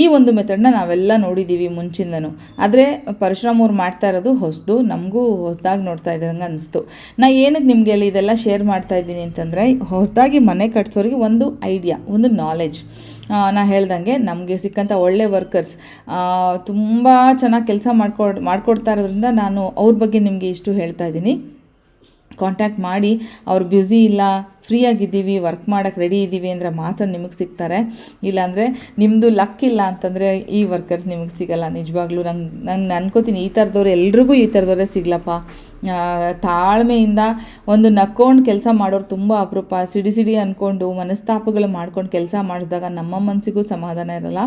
ಈ ಒಂದು ಮೆಥಡ್ನ ನಾವೆಲ್ಲ ನೋಡಿದ್ದೀವಿ ಮುಂಚಿಂದನೂ. ಆದರೆ ಪರಶುರಾಮ್ ಅವ್ರು ಮಾಡ್ತಾ ಇರೋದು ಹೊಸದು, ನಮಗೂ ಹೊಸದಾಗಿ ನೋಡ್ತಾ ಇದ್ದಂಗೆ ಅನಿಸ್ತು. ನಾ ಏನಕ್ಕೆ ನಿಮಗೆ ಅಲ್ಲಿ ಇದೆಲ್ಲ ಶೇರ್ ಮಾಡ್ತಾ ಇದ್ದೀನಿ ಅಂತಂದರೆ, ಹೊಸದಾಗಿ ಮನೆ ಕಟ್ಸೋರಿಗೆ ಒಂದು ಐಡಿಯಾ ಒಂದು ನಾಲೆಜ್ ನಾ ಹೇಳ್ದಂಗೆ ನಮಗೆ ಸಿಕ್ಕಂಥ ಒಳ್ಳೆ ವರ್ಕರ್ಸ್ ತುಂಬ ಚೆನ್ನಾಗಿ ಕೆಲಸ ಮಾಡ್ಕೊಡ್, ಮಾಡ್ಕೊಡ್ತಾ ಇರೋದ್ರಿಂದ ನಾನು ಅವ್ರ ಬಗ್ಗೆ ನಿಮಗೆ ಇಷ್ಟು ಹೇಳ್ತಾ ಇದ್ದೀನಿ. ಕಾಂಟ್ಯಾಕ್ಟ್ ಮಾಡಿ, ಅವ್ರು ಬ್ಯುಸಿ ಇಲ್ಲ ಫ್ರೀ ಆಗಿದ್ದೀವಿ ವರ್ಕ್ ಮಾಡೋಕ್ಕೆ ರೆಡಿ ಇದ್ದೀವಿ ಅಂದರೆ ಮಾತ್ರ ನಿಮಗೆ ಸಿಗ್ತಾರೆ. ಇಲ್ಲಾಂದರೆ ನಿಮ್ಮದು ಲಕ್ ಇಲ್ಲ ಅಂತಂದರೆ ಈ ವರ್ಕರ್ಸ್ ನಿಮಗೆ ಸಿಗಲ್ಲ. ನಿಜವಾಗ್ಲೂ ನಂಗೆ ನಂಗೆ ಅನ್ಕೋತೀನಿ ಈ ಥರದವ್ರು ಎಲ್ರಿಗೂ ಈ ಥರದವರೇ ಸಿಗ್ಲಪ್ಪ. ತಾಳ್ಮೆಯಿಂದ ಒಂದು ನಕ್ಕೊಂಡು ಕೆಲಸ ಮಾಡೋರು ತುಂಬ ಅಪರೂಪ. ಸಿಡಿ ಸಿಡಿ ಅಂದ್ಕೊಂಡು ಮನಸ್ತಾಪಗಳು ಮಾಡ್ಕೊಂಡು ಕೆಲಸ ಮಾಡಿಸಿದಾಗ ನಮ್ಮ ಮನಸ್ಸಿಗೂ ಸಮಾಧಾನ ಇರಲ್ಲ.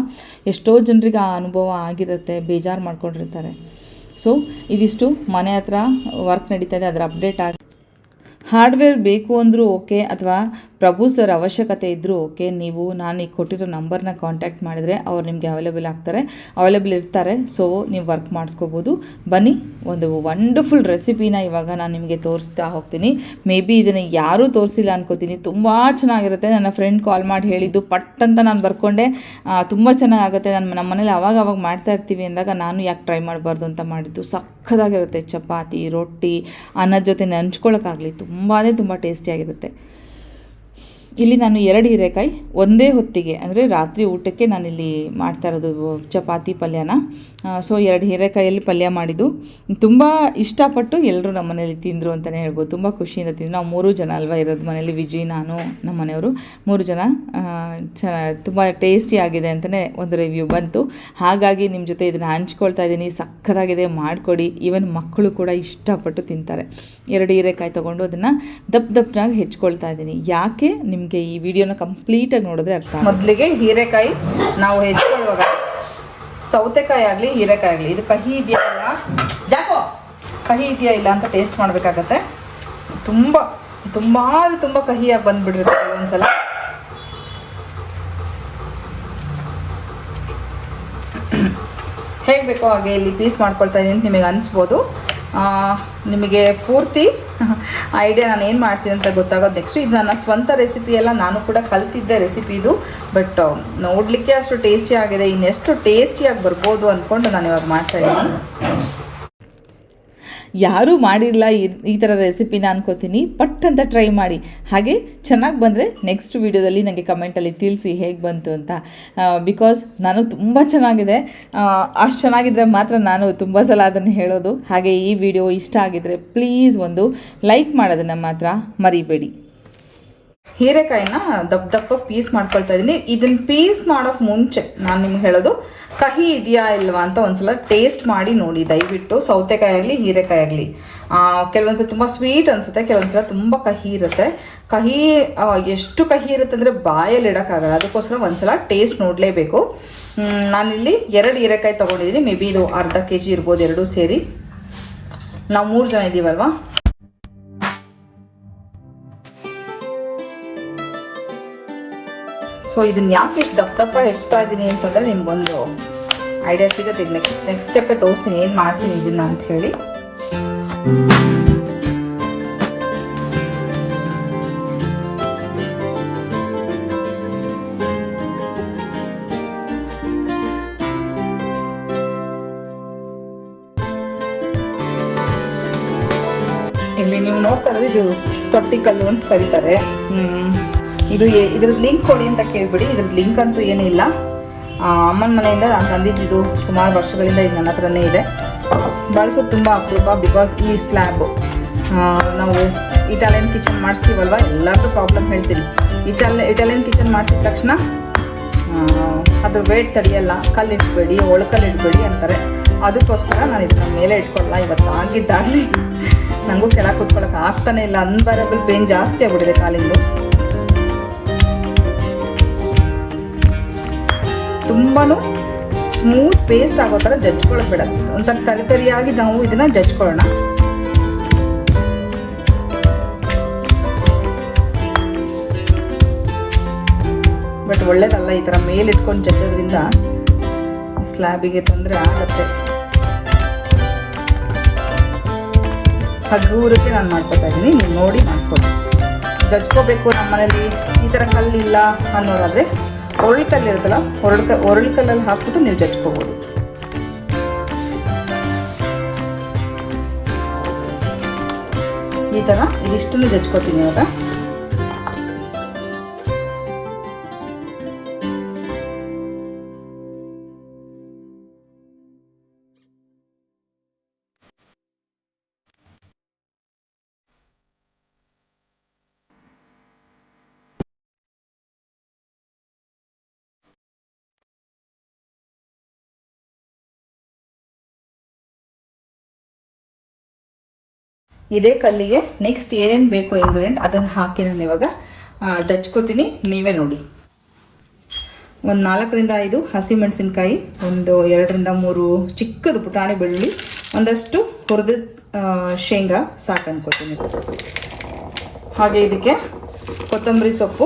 ಎಷ್ಟೋ ಜನರಿಗೆ ಆ ಅನುಭವ ಆಗಿರುತ್ತೆ, ಬೇಜಾರು ಮಾಡ್ಕೊಂಡಿರ್ತಾರೆ. ಸೊ ಇದಿಷ್ಟು ಮನೆ ಹತ್ರ ವರ್ಕ್ ನಡೀತಾ ಇದೆ. ಅದರ ಅಪ್ಡೇಟ್ ಆಗಿ ಹಾರ್ಡ್ವೇರ್ ಬೇಕು ಅಂದರೂ ಓಕೆ ಅಥವಾ ಪ್ರಭು ಸರ್ ಅವಶ್ಯಕತೆ ಇದ್ದರೂ ಓಕೆ, ನೀವು, ನಾನು ಈಗ ಕೊಟ್ಟಿರೋ ನಂಬರ್ನ ಕಾಂಟ್ಯಾಕ್ಟ್ ಮಾಡಿದರೆ ಅವ್ರು ನಿಮಗೆ ಅವೈಲೇಬಲ್ ಆಗ್ತಾರೆ. ಅವೈಲೇಬಲ್ ಇರ್ತಾರೆ ಸೊ ನೀವು ವರ್ಕ್ ಮಾಡಿಸ್ಕೋಬೋದು. ಬನ್ನಿ, ಒಂದು ವಂಡರ್ಫುಲ್ ರೆಸಿಪಿನ ಇವಾಗ ನಾನು ನಿಮಗೆ ತೋರಿಸ್ತಾ ಹೋಗ್ತೀನಿ. ಮೇ ಬಿ ಇದನ್ನು ಯಾರೂ ತೋರಿಸಿಲ್ಲ ಅನ್ಕೋತೀನಿ. ತುಂಬ ಚೆನ್ನಾಗಿರುತ್ತೆ. ನನ್ನ ಫ್ರೆಂಡ್ ಕಾಲ್ ಮಾಡಿ ಹೇಳಿದ್ದು ಪಟ್ ಅಂತ ನಾನು ಬರ್ಕೊಂಡೆ. ತುಂಬ ಚೆನ್ನಾಗಾಗುತ್ತೆ. ನಾನು ನಮ್ಮ ಮನೇಲಿ ಅವಾಗ ಅವಾಗ ಮಾಡ್ತಾ ಇರ್ತೀವಿ ಅಂದಾಗ ನಾನು ಯಾಕೆ ಟ್ರೈ ಮಾಡಬಾರ್ದು ಅಂತ ಮಾಡಿದ್ದು. ಸಕ್ಕದಾಗಿರುತ್ತೆ ಚಪಾತಿ, ರೊಟ್ಟಿ, ಅನ್ನದ ಜೊತೆ ನೆಂಚ್ಕೊಳ್ಳೋಕ್ಕಾಗಲಿ ತುಂಬಾ ತುಂಬ ಟೇಸ್ಟಿಯಾಗಿರುತ್ತೆ ಇಲ್ಲಿ ನಾನು ಎರಡು ಹೀರೆಕಾಯಿ ಒಂದೇ ಹೊತ್ತಿಗೆ, ಅಂದರೆ ರಾತ್ರಿ ಊಟಕ್ಕೆ ನಾನಿಲ್ಲಿ ಮಾಡ್ತಾ ಇರೋದು ಚಪಾತಿ ಪಲ್ಯನ. ಸೊ ಎರಡು ಹೀರೆಕಾಯಲ್ಲಿ ಪಲ್ಯ ಮಾಡಿದ್ದು. ತುಂಬ ಇಷ್ಟಪಟ್ಟು ಎಲ್ಲರೂ ನಮ್ಮ ಮನೇಲಿ ತಿಂದರು ಅಂತಲೇ ಹೇಳ್ಬೋದು. ತುಂಬ ಖುಷಿಯಿಂದ ತಿಂದರು. ನಾವು ಮೂರು ಜನ ಅಲ್ವಾ ಇರೋದು ಮನೇಲಿ, ವಿಜಿ, ನಾನು, ನಮ್ಮ ಮನೆಯವರು. ಮೂರು ಜನ ಚ, ತುಂಬ ಟೇಸ್ಟಿ ಆಗಿದೆ ಅಂತಲೇ ಒಂದು ರಿವ್ಯೂ ಬಂತು. ಹಾಗಾಗಿ ನಿಮ್ಮ ಜೊತೆ ಇದನ್ನು ಹಂಚ್ಕೊಳ್ತಾ ಇದ್ದೀನಿ. ಸಕ್ಕತ್ತಾಗಿದೆ ಮಾಡಿಕೊಡಿ. ಈವನ್ ಮಕ್ಕಳು ಕೂಡ ಇಷ್ಟಪಟ್ಟು ತಿಂತಾರೆ. ಎರಡು ಹೀರೆಕಾಯಿ ತೊಗೊಂಡು ಅದನ್ನು ದಪ್ಪ ದಪ್ಪನಾಗಿ ಹೆಚ್ಕೊಳ್ತಾ ಇದ್ದೀನಿ. ಯಾಕೆ ನಿಮಗೆ ಈ ವಿಡಿಯೋನ ಕಂಪ್ಲೀಟಾಗಿ ನೋಡಿದ್ರೆ ಅರ್ಥ ಮೊದಲಿಗೆ ಹೀರೆಕಾಯಿ ನಾವು ಹೆಚ್ಕೊಳ್ಳುವಾಗ ಸೌತೆಕಾಯಿ ಆಗಲಿ, ಹೀರೆಕಾಯಿ ಆಗಲಿ, ಇದು ಕಹಿ ಇದೆಯಾ ಇಲ್ಲ? ಜಾಕೋ, ಕಹಿ ಇದೆಯಾ ಇಲ್ಲ ಅಂತ ಟೇಸ್ಟ್ ಮಾಡಬೇಕಾಗತ್ತೆ. ತುಂಬ ತುಂಬ ತುಂಬ ಕಹಿಯಾಗಿ ಬಂದುಬಿಡಿರುತ್ತೆ ಕೆಲವೊಂದ್ಸಲ ಹೇಗೆ ಬೇಕೋ ಹಾಗೆ ಇಲ್ಲಿ ಪೀಸ್ ಮಾಡ್ಕೊಳ್ತಾ ಇದ್ದೀನಿ ಅಂತ ನಿಮಗೆ ಅನಿಸ್ಬೋದು. ನಿಮಗೆ ಪೂರ್ತಿ ಐಡಿಯಾ ನಾನು ಏನು ಮಾಡ್ತೀನಿ ಅಂತ ಗೊತ್ತಾಗೋದು ನೆಕ್ಸ್ಟು ಇದು ನನ್ನ ಸ್ವಂತ ರೆಸಿಪಿ ಎಲ್ಲ ನಾನು ಕೂಡ ಕಲ್ತಿದ್ದೆ ರೆಸಿಪಿ ಇದು. ಬಟ್ ನೋಡಲಿಕ್ಕೆ ಅಷ್ಟು ಟೇಸ್ಟಿ ಆಗಿದೆ. ಇನ್ನೆಷ್ಟು ಟೇಸ್ಟಿಯಾಗಿ ಬರ್ಬೋದು ಅಂದ್ಕೊಂಡು ನಾನು ಇವಾಗ ಮಾಡ್ತಾ ಇದ್ದೀನಿ. ಯಾರೂ ಮಾಡಿಲ್ಲ ಈ ಥರ ರೆಸಿಪಿನ ಅನ್ಕೋತೀನಿ ಪಟ್ ಅಂತ ಟ್ರೈ ಮಾಡಿ. ಹಾಗೆ ಚೆನ್ನಾಗಿ ಬಂದರೆ ನೆಕ್ಸ್ಟ್ ವೀಡಿಯೋದಲ್ಲಿ ನನಗೆ ಕಮೆಂಟಲ್ಲಿ ತಿಳಿಸಿ ಹೇಗೆ ಬಂತು ಅಂತ. ಬಿಕಾಸ್ ನಾನು ತುಂಬ ಚೆನ್ನಾಗಿದೆ. ಅಷ್ಟು ಚೆನ್ನಾಗಿದ್ದರೆ ಮಾತ್ರ ನಾನು ತುಂಬ ಸಲ ಅದನ್ನು ಹೇಳೋದು. ಹಾಗೆ ಈ ವಿಡಿಯೋ ಇಷ್ಟ ಆಗಿದ್ದರೆ ಪ್ಲೀಸ್ ಒಂದು ಲೈಕ್ ಮಾಡೋದನ್ನು ಮಾತ್ರ ಮರಿಬೇಡಿ. ಹೀರೆಕಾಯಿನ ದಪ್ಪ ದಪ್ಪ ಪೀಸ್ ಮಾಡ್ಕೊಳ್ತಾ ಇದ್ದೀನಿ. ಇದನ್ನ ಪೀಸ್ ಮಾಡೋಕೆ ಮುಂಚೆ ನಾನು ನಿಮ್ಗೆ ಹೇಳೋದು ಕಹಿ ಇದೆಯಾ ಇಲ್ವಾ ಅಂತ ಒಂದ್ಸಲ ಟೇಸ್ಟ್ ಮಾಡಿ ನೋಡಿ. ದಯವಿಟ್ಟು ಸೌತೆಕಾಯಿ ಆಗಲಿ ಹೀರೆಕಾಯಿ ಆಗಲಿ ಕೆಲವೊಂದ್ಸಲ ತುಂಬ ಸ್ವೀಟ್ ಅನ್ಸುತ್ತೆ, ಕೆಲವೊಂದ್ಸಲ ತುಂಬ ಕಹಿ ಇರುತ್ತೆ. ಕಹಿ ಎಷ್ಟು ಕಹಿ ಇರುತ್ತೆ ಅಂದರೆ ಬಾಯಲ್ಲಿ ಇಡೋಕ್ಕಾಗಲ್ಲ. ಅದಕ್ಕೋಸ್ಕರ ಒಂದ್ಸಲ ಟೇಸ್ಟ್ ನೋಡಲೇಬೇಕು. ನಾನಿಲ್ಲಿ ಎರಡು ಹೀರೆಕಾಯಿ ತೊಗೊಂಡಿದ್ದೀನಿ. ಮೇ ಬಿ ಇದು ಅರ್ಧ ಕೆ ಜಿ ಇರ್ಬೋದು, ಎರಡೂ ಸೇರಿ. ನಾವು ಮೂರು ಜನ ಇದ್ದೀವಲ್ವಾ ಸೊ ಇದನ್ನ ಯಾಕೆ ದಪ್ಪ ದಪ್ಪ ಹೆಚ್ಚ್ತಾ ಇದ್ದೀನಿ ಅಂತಂದರೆ ನಿಮ್ಗೊಂದು ಐಡಿಯಾ ಸಿಗುತ್ತೆ. ನೆಕ್ಸ್ಟ್ ನೆಕ್ಸ್ಟ್ ಸ್ಟೆಪ್ಪೇ ತೋರಿಸ್ತೀನಿ. ಏನು ಮಾಡ್ತೀನಿ ಇದನ್ನ ಅಂತ ಹೇಳಿ. ಇಲ್ಲಿ ನೀವು ನೋಡ್ತಾ ಇರೋದು ಇದು ತೊಟ್ಟಿಕಲ್ಲು ಅಂತ ಕರೀತಾರೆ. ಹ್ಮ್. ಇದು ಇದ್ರದ್ದು ಲಿಂಕ್ ಕೊಡಿ ಅಂತ ಕೇಳಿಬಿಡಿ. ಇದ್ರದ್ದು ಲಿಂಕ್ ಅಂತೂ ಏನೂ ಇಲ್ಲ. ಅಮ್ಮನ ಮನೆಯಿಂದ ನಾನು ತಂದಿದ್ದು ಸುಮಾರು ವರ್ಷಗಳಿಂದ ಇದು ನನ್ನ ಹತ್ರನೇ ಇದೆ. ಬಳಸೋದು ತುಂಬ ಅಪರೂಪ ಬಿಕಾಸ್ ಈ ಸ್ಲ್ಯಾಬು ನಾವು ಇಟಾಲಿಯನ್ ಕಿಚನ್ ಮಾಡಿಸ್ತೀವಲ್ವ? ಎಲ್ಲರದ್ದು ಪ್ರಾಬ್ಲಮ್ ಹೇಳ್ತೀನಿ. ಇಟಾಲಿ ಇಟಾಲಿಯನ್ ಕಿಚನ್ ಮಾಡಿಸಿದ ತಕ್ಷಣ ಅದ್ರ ವೇಟ್ ತಡೆಯಲ್ಲ. ಕಲ್ಲು ಇಟ್ಬೇಡಿ ಒಳಕಲ್ಲು ಇಟ್ಬೇಡಿ ಅಂತಾರೆ. ಅದಕ್ಕೋಸ್ಕರ ನಾನು ಇದನ್ನ ಮೇಲೆ ಇಟ್ಕೊಳ್ಳಲ್ಲ. ಇವತ್ತು ಆಗಿದ್ದಾಗಲಿ. ನನಗೂ ಕೆಳಗೆ ಕೂತ್ಕೊಳ್ಳೋಕೆ ಆಗ್ತಾನೆ ಇಲ್ಲ. ಅನ್ಬರಬಲ್ ಪೇನ್ ಜಾಸ್ತಿ ಆಗ್ಬಿಟ್ಟಿದೆ ಕಾಲಿಂದು. ತುಂಬಾ ಸ್ಮೂತ್ ಪೇಸ್ಟ್ ಆಗೋ ಥರ ಜಜ್ಕೊಳ್ಳೋದು ಬೇಡ. ಒಂಥರ ತರಿ ತರಿಯಾಗಿ ನಾವು ಇದನ್ನು ಜಜ್ಕೊಳ್ಳೋಣ ಬಟ್ ಒಳ್ಳೇದಲ್ಲ ಈ ಥರ ಮೇಲಿಟ್ಕೊಂಡು ಜಜ್ಜೋದ್ರಿಂದ ಸ್ಲ್ಯಾಬಿಗೆ ತೊಂದರೆ ಆಗುತ್ತೆ. ಹಗೂರಕ್ಕೆ ನಾನು ಮಾಡ್ಕೊತಾ ಇದ್ದೀನಿ ನೀವು ನೋಡಿ ಮಾಡ್ಕೊಳ್ಳಿ ಜಜ್ಕೋಬೇಕು ನಮ್ಮ ಮನೇಲಿ ಈ ಥರ ಕಲ್ಲಿಲ್ಲ ಅನ್ನೋರಾದರೆ ಒರಳು ಕಲ್ಲು ಇರುತ್ತಲ್ಲ ಒರಳು ಕ ಒರಳು ಕಲ್ಲಲ್ಲಿ ಹಾಕ್ಬಿಟ್ಟು ನೀವು ಜಜ್ಕೋಬೋದು ಈ ಥರ ಇದಿಷ್ಟನ್ನು ಜಜ್ಕೋತೀನಿ ಇವಾಗ ಇದೇ ಕಲ್ಲಿಗೆ ನೆಕ್ಸ್ಟ್ ಏನೇನು ಬೇಕು ಇಂಗ್ರೀಡಿಯೆಂಟ್ ಅದನ್ನು ಹಾಕಿ ನಾನು ಇವಾಗ ಜಜ್ಕೋತೀನಿ ನೀವೇ ನೋಡಿ. ಒಂದು ನಾಲ್ಕರಿಂದ ಐದು ಹಸಿಮೆಣಸಿನ್ಕಾಯಿ ಒಂದು ಎರಡರಿಂದ ಮೂರು ಚಿಕ್ಕದು ಪುಟಾಣಿ ಬೆಳ್ಳಿ ಒಂದಷ್ಟು ಹುರಿದ ಶೇಂಗಾ ಸಾಕು ಅನ್ಕೋತೀನಿ ಹಾಗೆ ಇದಕ್ಕೆ ಕೊತ್ತಂಬರಿ ಸೊಪ್ಪು,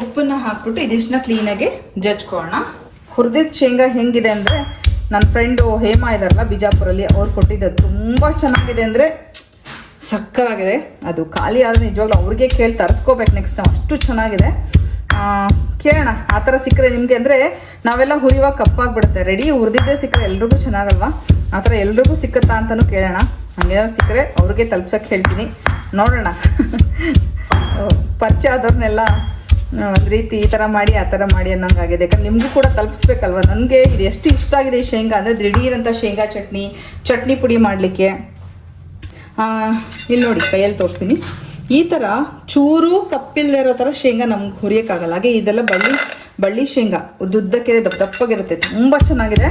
ಉಪ್ಪನ್ನು ಹಾಕ್ಬಿಟ್ಟು ಇದಿಷ್ಟನ್ನ ಕ್ಲೀನಾಗಿ ಜಜ್ಕೊಳ್ಳೋಣ. ಹುರಿದಿದ್ದ ಶೇಂಗಾ ಹೆಂಗಿದೆ ಅಂದರೆ ನನ್ನ ಫ್ರೆಂಡು ಹೇಮಾ ಇದಾರಲ್ಲ, ಬಿಜಾಪುರಲ್ಲಿ ಅವ್ರು ಕೊಟ್ಟಿದ್ದು ತುಂಬ ಚೆನ್ನಾಗಿದೆ ಅಂದರೆ ಸಕ್ಕತ್ತಾಗಿದೆ. ಅದು ಖಾಲಿ ಆದರೆ ನಿಜವಾಗ್ಲೂ ಅವ್ರಿಗೆ ಕೇಳಿ ತರಿಸ್ಕೋಬೇಕು ನೆಕ್ಸ್ಟ್ ನಾವು ಅಷ್ಟು ಚೆನ್ನಾಗಿದೆ. ಕೇಳೋಣ, ಆ ಥರ ಸಿಕ್ಕರೆ ನಿಮಗೆ ಅಂದರೆ ನಾವೆಲ್ಲ ಹುರಿಯುವಾಗ ಕಪ್ಪಾಗ್ಬಿಡುತ್ತೆ. ರೆಡಿ ಹುರಿದಿದ್ದೇ ಸಿಕ್ಕರೆ ಎಲ್ರಿಗೂ ಚೆನ್ನಾಗಲ್ವಾ? ಆ ಥರ ಎಲ್ರಿಗೂ ಸಿಕ್ಕತ್ತಾ ಅಂತಲೂ ಕೇಳೋಣ. ಹಂಗೇನಾದ್ರು ಸಿಕ್ಕರೆ ಅವ್ರಿಗೆ ತಲುಪ್ಸೋಕ್ಕೆ ಹೇಳ್ತೀನಿ. ನೋಡೋಣ. ಪರಿಚಯ ಆದವ್ರನ್ನೆಲ್ಲ ಒಂದು ರೀತಿ ಈ ಥರ ಮಾಡಿ, ಆ ಥರ ಮಾಡಿ ಅನ್ನೋಂಗಾಗಿದೆ. ಯಾಕಂದ್ರೆ ನಿಮಗೂ ಕೂಡ ತಲುಪಿಸ್ಬೇಕಲ್ವ? ನನಗೆ ಇದು ಎಷ್ಟು ಇಷ್ಟ ಆಗಿದೆ ಶೇಂಗಾ ಅಂದರೆ ದಿಢೀರಂಥ ಶೇಂಗಾ ಚಟ್ನಿ ಚಟ್ನಿ ಪುಡಿ ಮಾಡಲಿಕ್ಕೆ. ಇಲ್ಲಿ ನೋಡಿ, ಕೈಯಲ್ಲಿ ತೋರಿಸ್ತೀನಿ. ಈ ಥರ ಚೂರು ಕಪ್ಪಿಲ್ಲದೆ ಇರೋ ಥರ ಶೇಂಗಾ ನಮ್ಗೆ ಹುರಿಯೋಕ್ಕಾಗಲ್ಲ. ಹಾಗೆ ಇದೆಲ್ಲ ಬಳ್ಳಿ ಬಳ್ಳಿ ಶೇಂಗಾ. ಉದ್ದುದ್ದಕ್ಕೆ ದಪ್ಪ ದಪ್ಪಗಿರುತ್ತೆ. ತುಂಬ ಚೆನ್ನಾಗಿದೆ.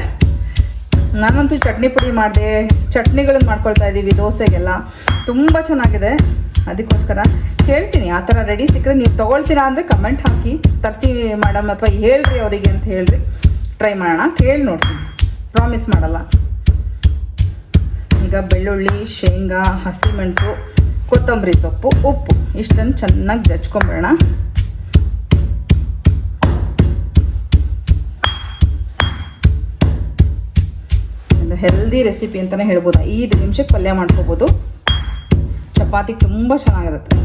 ನಾನಂತೂ ಚಟ್ನಿ ಪುಡಿ ಮಾಡಿದೆ ಚಟ್ನಿಗಳನ್ನ ಮಾಡ್ಕೊಳ್ತಾ ಇದ್ದೀವಿ ದೋಸೆಗೆಲ್ಲ. ತುಂಬ ಚೆನ್ನಾಗಿದೆ. ಅದಕ್ಕೋಸ್ಕರ ಹೇಳ್ತೀನಿ, ಆ ಥರ ರೆಡಿ ಸಿಕ್ಕರೆ ನೀವು ತೊಗೊಳ್ತೀರಾ ಅಂದರೆ ಕಮೆಂಟ್ ಹಾಕಿ, ತರಿಸಿ ಮೇಡಮ್ ಅಥವಾ ಹೇಳ್ರಿ ಅವರಿಗೆ ಅಂತ ಹೇಳ್ರಿ. ಟ್ರೈ ಮಾಡೋಣ. ಕೇಳಿ ನೋಡ್ತೀನಿ. ಪ್ರಾಮಿಸ್ ಮಾಡಲ್ಲ. ಈಗ ಬೆಳ್ಳುಳ್ಳಿ, ಶೇಂಗಾ ಹಸಿಮೆಣಸು ಕೊತ್ತಂಬರಿ ಸೊಪ್ಪು, ಉಪ್ಪು. ಇಷ್ಟನ್ನು ಚೆನ್ನಾಗಿ ಜಜ್ಕೊಂಬಿಡೋಣ ಒಂದು ಹೆಲ್ದಿ ರೆಸಿಪಿ ಅಂತಲೇ ಹೇಳ್ಬೋದು? ಐದು ನಿಮಿಷಕ್ಕೆ ಪಲ್ಯ ಮಾಡ್ಕೋಬೋದು. ಚಪಾತಿ ತುಂಬ ಚೆನ್ನಾಗಿರುತ್ತೆ.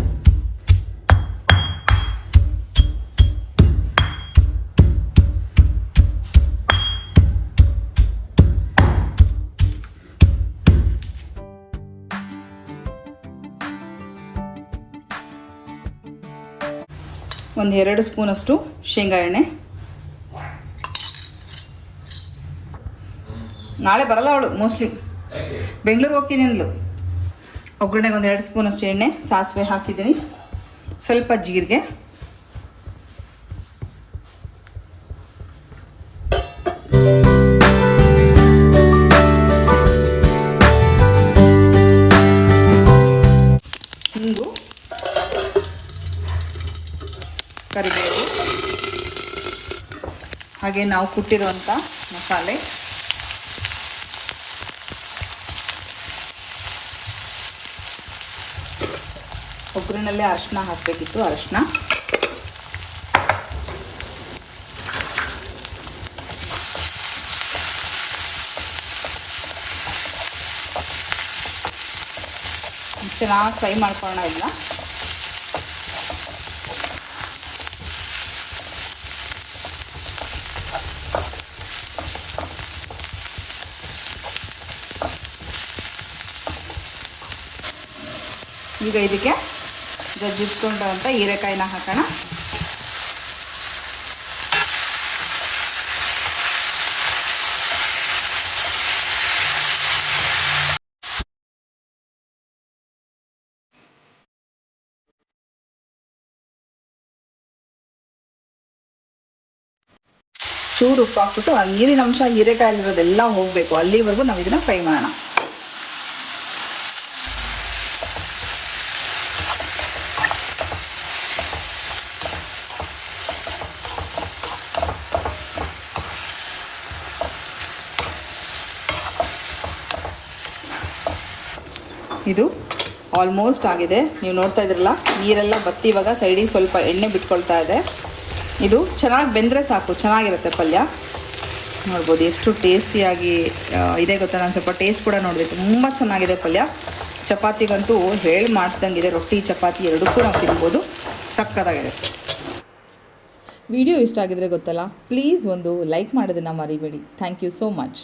ಒಂದು ಎರಡು ಸ್ಪೂನಷ್ಟು ಶೇಂಗಾ ಎಣ್ಣೆ. ನಾಳೆ ಬರಲ್ಲ ಅವಳು ಮೋಸ್ಟ್ಲಿ ಬೆಂಗಳೂರು ಹೋಗ್ತೀನಿ ಅಂದ್ಲು. ಒಗ್ಗರಣೆಗೆ ಒಂದು ಎರಡು ಸ್ಪೂನಷ್ಟು ಎಣ್ಣೆ, ಸಾಸಿವೆ ಹಾಕಿದ್ದೀನಿ. ಸ್ವಲ್ಪ ಜೀರಿಗೆ. ಹಿಂಗು ಕರಿಬೇವು. ಹಾಗೆ ನಾವು ಕುಟ್ಟಿರುವಂಥ ಮಸಾಲೆ. ಒಗ್ಗರಣೆಲ್ಲೇ ಅರಶಿನ ಹಾಕಬೇಕಿತ್ತು ಅರಿಶಿನ. ಚೆನ್ನಾಗಿ ಫ್ರೈ ಮಾಡ್ಕೊಳ್ಳೋಣ ಇದನ್ನ ಈಗ ಇದಕ್ಕೆ ಜಜ್ಜಿಸ್ಕೊಂಡಂಥ ಹೀರೆಕಾಯಿನ ಹಾಕೋಣ. ಚೂರು ಉಪ್ಪು ಹಾಕ್ಬಿಟ್ಟು ಆ ನೀರಿನ ಅಂಶ ಹೀರೆಕಾಯಲ್ಲಿರೋದೆಲ್ಲ ಹೋಗಬೇಕು. ಅಲ್ಲಿವರೆಗೂ ನಾವು ಇದನ್ನ ಫ್ರೈ ಮಾಡೋಣ. ಇದು ಆಲ್ಮೋಸ್ಟ್ ಆಗಿದೆ. ನೀವು ನೋಡ್ತಾ ಇದ್ರಲ್ಲ, ನೀರೆಲ್ಲ ಬತ್ತಿ ಇವಾಗ ಸೈಡಿಗೆ ಸ್ವಲ್ಪ ಎಣ್ಣೆ ಬಿಟ್ಕೊಳ್ತಾ ಇದೆ. ಇದು ಚೆನ್ನಾಗಿ ಬೆಂದರೆ ಸಾಕು, ಚೆನ್ನಾಗಿರುತ್ತೆ ಪಲ್ಯ. ನೋಡ್ಬೋದು ಎಷ್ಟು ಟೇಸ್ಟಿಯಾಗಿ ಇದೆ ಗೊತ್ತಾ ನಾನು ಸ್ವಲ್ಪ ಟೇಸ್ಟ್ ಕೂಡ ನೋಡಿದೆ. ತುಂಬ ಚೆನ್ನಾಗಿದೆ ಪಲ್ಯ. ಚಪಾತಿಗಂತೂ ಹೇಳಿ ಮಾಡಿಸ್ದಂಗಿದೆ, ರೊಟ್ಟಿ, ಚಪಾತಿ ಎರಡಕ್ಕೂ ನಾವು ತಿನ್ಬೋದು. ಸಕ್ಕತ್ತಾಗಿದೆ. ವಿಡಿಯೋ ಇಷ್ಟ ಆಗಿದ್ರೆ ಗೊತ್ತಲ್ಲ ಪ್ಲೀಸ್ ಒಂದು ಲೈಕ್ ಮಾಡೋದನ್ನು ಮರಿಬೇಡಿ. Thank you so much